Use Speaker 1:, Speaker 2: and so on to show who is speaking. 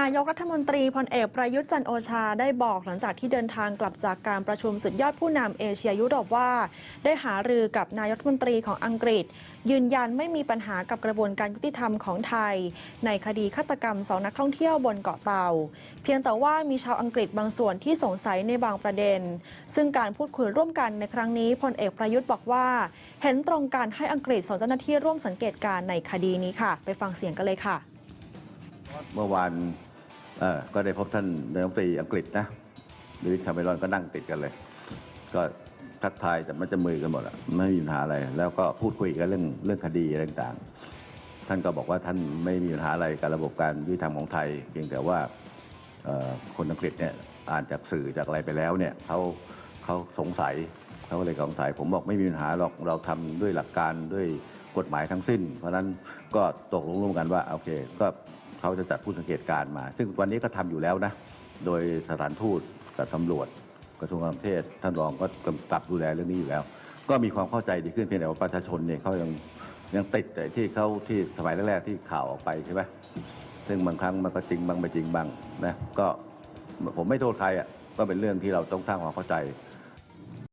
Speaker 1: นายกรัฐมนตรีพลเอกประยุทธ์จันโอชาได้บอกหลังจากที่เดินทางกลับจากการประชุมสุดยอดผู้นำเอเชียยุโรปว่า ได้หารือกับนายกรัฐมนตรีของอังกฤษ ยืนยันไม่มีปัญหากับกระบวนการยุติธรรมของไทย ในคดีฆาตกรรมสองนักท่องเที่ยวบนเกาะเต่าเพียงแต่ว่ามีชาวอังกฤษบางส่วนที่สงสัยในบางประเด็น ซึ่งการพูดคุยร่วมกันในครั้งนี้พลเอกประยุทธ์บอกว่า เห็นตรงกันให้อังกฤษส่งเจ้าหน้าที่ร่วมสังเกตการในคดีนี้ค่ะ ไปฟังเสียงกันเลยค่ะ
Speaker 2: เมื่อวานก็ได้พบท่านนายกรัฐมนตรีอังกฤษนะดวิดคาเมรอนก็นั่งติดกันเลย ก็ทักทายแต่มันจะมือกันหมดอะไม่มีปัญหาอะไร แล้วก็พูดคุยกันเรื่องเรื่องคดีอะไรต่างๆ ท่านก็บอกว่าท่านไม่มีปัญหาอะไรกับระบบการยุติธรรมของไทย เพียงแต่ว่าคนอังกฤษเนี่ยอ่านจากสื่อจากอะไรไปแล้วเนี่ยเขาเขาสงสัยเขาก็เลยสงสัย ผมบอกไม่มีปัญหาหรอกเราทำด้วยหลักการด้วยกฎหมายทั้งสิ้น เพราะฉะนั้นก็ตกลงร่วมกันว่าโอเค ก็ เขาจะจัดผู้สังเกตการ์มา ซึ่งวันนี้ก็ทำอยู่แล้วนะ โดยสถานทูตกับตำรวจกระทรวงการต่างประเทศท่านรองก็กำกับดูแลเรื่องนี้อยู่แล้ว ก็มีความเข้าใจดีขึ้นเพียงแต่ว่าประชาชนเนี่ยเขายังยังติดแต่ที่เขาที่สมัยแรกๆที่ข่าวออกไปใช่ไหมซึ่งบางครั้งมันก็จริงบางไม่จริงบางนะก็ผมไม่โทษใครอะก็เป็นเรื่องที่เราต้องสร้างความเข้าใจ